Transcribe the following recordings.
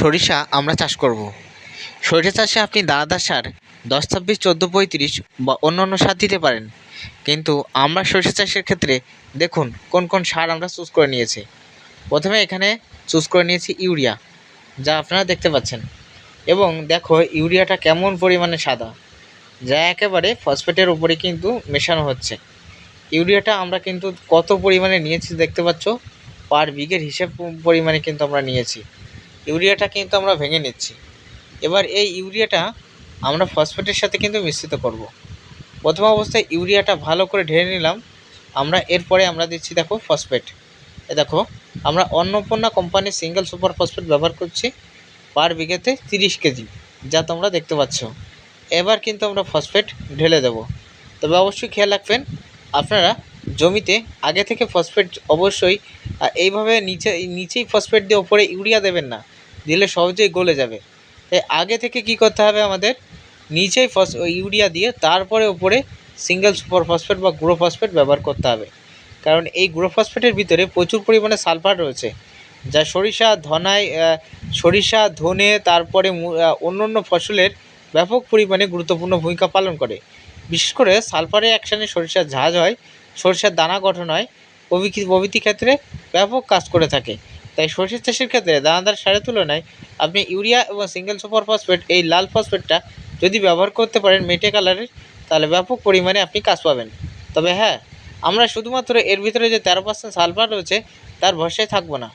সরিষা আমরা চাষ করব। সরিষা চাষে আপনি দানাদার সার দশ, ছাব্বিশ, চোদ্দ, পঁয়ত্রিশ বা অন্য অন্য সার দিতে পারেন। কিন্তু আমরা সরিষা চাষের ক্ষেত্রে দেখুন কোন কোন সার আমরা চুজ করে নিয়েছি। প্রথমে এখানে চুজ করে নিয়েছি ইউরিয়া, যা আপনারা দেখতে পাচ্ছেন। এবং দেখো ইউরিয়াটা কেমন পরিমাণে সাদা, যা একেবারে ফসফেটের উপরে কিন্তু মেশানো হচ্ছে। ইউরিয়াটা আমরা কিন্তু কত পরিমাণে নিয়েছি দেখতে পাচ্ছ? পার বিঘের হিসেব পরিমাণে কিন্তু আমরা নিয়েছি। ইউরিয়াটা কিন্তু আমরা ভেঙে নিচ্ছি। এবার এই ইউরিয়াটা আমরা ফসফেটের সাথে কিন্তু মিশ্রিত করব। প্রথম অবস্থায় ইউরিয়াটা ভালো করে ঢেলে নিলাম। আমরা এরপরে আমরা দিচ্ছি, দেখো, ফসফেট। এ দেখো, আমরা অন্নপূর্ণা কোম্পানির সিঙ্গেল সুপার ফসফেট ব্যবহার করছি পার বিঘেতে তিরিশ কেজি, যা তোমরা দেখতে পাচ্ছ। এবার কিন্তু আমরা ফসফেট ঢেলে দেব। তবে অবশ্যই খেয়াল রাখবেন, আপনারা জমিতে আগে থেকে ফসফেট অবশ্যই এইভাবে নিচে, নিচেই ফসফেট দিয়ে ওপরে ইউরিয়া দেবেন না। দিলে সহজেই গলে যাবে। তাই আগে থেকে কি করতে হবে আমাদের? নিচেই ফস ইউরিয়া দিয়ে তারপরে উপরে সিঙ্গেল সুপার ফসফেট বা গ্রো ফসফেট ব্যবহার করতে হবে। কারণ এই গ্রো ফসফেটের ভিতরে প্রচুর পরিমাণে সালফার রয়েছে, যা সরিষা, ধনায় সরিষা, ধনে, তারপরে অন্য অন্য ফসলের ব্যাপক পরিমাণে গুরুত্বপূর্ণ ভূমিকা পালন করে। বিশেষ করে সালফারের অ্যাকশানে সরিষার ঝাঁজ হয়, সরিষার দানা গঠন হয়, প্রভৃতি প্রভৃতি ক্ষেত্রে ব্যাপক কাজ করে থাকে। তাই সরিষা চাষের ক্ষেত্রে দানাদার সারের তুলনায় আপনি ইউরিয়া এবং সিঙ্গেল সুপার ফসফেট, এই লাল ফসফেটটা যদি ব্যবহার করতে পারেন মেটে কালারের, তাহলে ব্যাপক পরিমাণে আপনি কাজ পাবেন। তবে হ্যাঁ আমরা শুধুমাত্র এর ভিতরে যে তেরো পার্সেন্ট সালফার রয়েছে, তার ভরসায় থাকব না।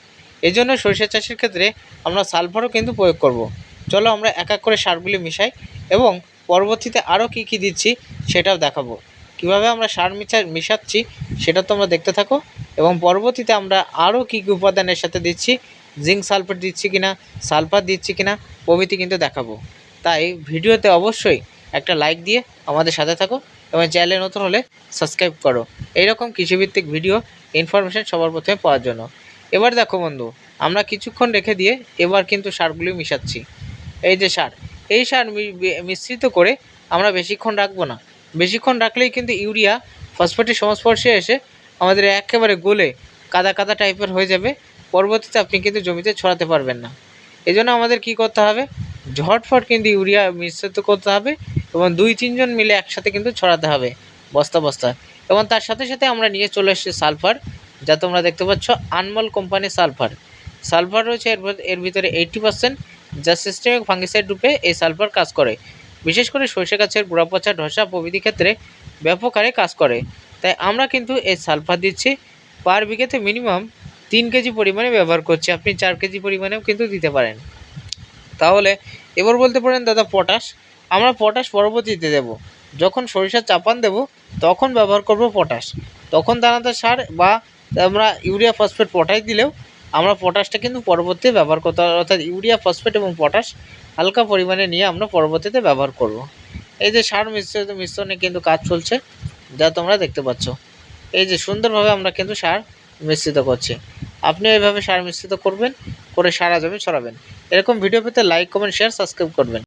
এই জন্য সরিষা চাষের ক্ষেত্রে আমরা সালফারও কিন্তু প্রয়োগ করব। চলো আমরা এক এক করে সারগুলি মিশাই এবং পরবর্তীতে আরও কী কী দিচ্ছি সেটাও দেখাবো। কীভাবে আমরা সার মিশা মিশাচ্ছি সেটা তোমরা দেখতে থাকো। এবং পরবর্তীতে আমরা আরও কী কী উপাদানের সাথে দিচ্ছি? জিঙ্ক সালফেট দিচ্ছি কিনা? সালফার দিচ্ছি কিনা? প্রভৃতি কিন্তু দেখাবো। তাই ভিডিওতে অবশ্যই একটা লাইক দিয়ে আমাদের সাথে থাকো এবং চ্যানেলে নতুন হলে সাবস্ক্রাইব করো। এইরকম কৃষিভিত্তিক ভিডিও, ইনফরমেশন সবার প্রথমে পাওয়ার জন্য। এবার দেখো বন্ধু, আমরা কিছুক্ষণ রেখে দিয়ে এবার কিন্তু সারগুলি মিশাচ্ছি। এই যে সার, এই সার মিশ্রিত করে আমরা বেশিক্ষণ রাখব না। বেশিক্ষণ রাখলেই কিন্তু ইউরিয়া, ফসফেটের সংস্পর্শে এসে আমাদের একেবারে গোলে কাদা কাদা টাইপের হয়ে যাবে। পরবর্তীতে আপনি কিন্তু জমিতে ছড়াতে পারবেন না। এই জন্য আমাদের কী করতে হবে? ঝটফট কিন্তু ইউরিয়া মিশ্রিত করতে হবে এবং দুই, তিনজন মিলে একসাথে কিন্তু ছড়াতে হবে বস্তা বস্তা। এবং তার সাথে সাথে আমরা নিয়ে চলে এসেছি সালফার, যা তোমরা দেখতে পাচ্ছ, আনমল কোম্পানির সালফার। সালফার রয়েছে এর এর ভিতরে এইটটি পার্সেন্ট যা সিস্টেমিক ফাঙ্গিসাইড রূপে এই সালফার কাজ করে। বিশেষ করে সরষে গাছের গোড়া পচা ধসা প্রভৃতি ক্ষেত্রে ব্যাপক হারে কাজ করে। তাই আমরা কিন্তু এই সালফার দিচ্ছি। পার বিঘেতে মিনিমাম তিন কেজি পরিমাণে ব্যবহার করছি। আপনি চার কেজি পরিমাণেও কিন্তু দিতে পারেন। তাহলে এবার বলতে পারেন, দাদা পটাশ আমরা পটাশ পরবর্তীতে দেব। যখন সরিষার চাপান দেব, তখন ব্যবহার করব পটাশ তখন দানাদার সার বা আমরা ইউরিয়া ফসফেট পটাশ দিলেও আমরা পটাশটা কিন্তু পরবর্তীতে ব্যবহার করতে অর্থাৎ ইউরিয়া ফসফেট এবং পটাশ হালকা পরিমাণে নিয়ে আমরা পরবর্তীতে ব্যবহার করব। এই যে সার মিশ্রিত মিশ্রণে কিন্তু কাজ চলছে। যা তোমরা দেখতে পাচ্ছ। এই যে সুন্দরভাবে আমরা কিন্তু সার মিশ্রিত করছি। আপনি এইভাবে সার মিশ্রিত করবেন, করে সারা জমি ছড়াবেন। এরকম ভিডিও পেতে লাইক কমেন্ট শেয়ার সাবস্ক্রাইব করবেন।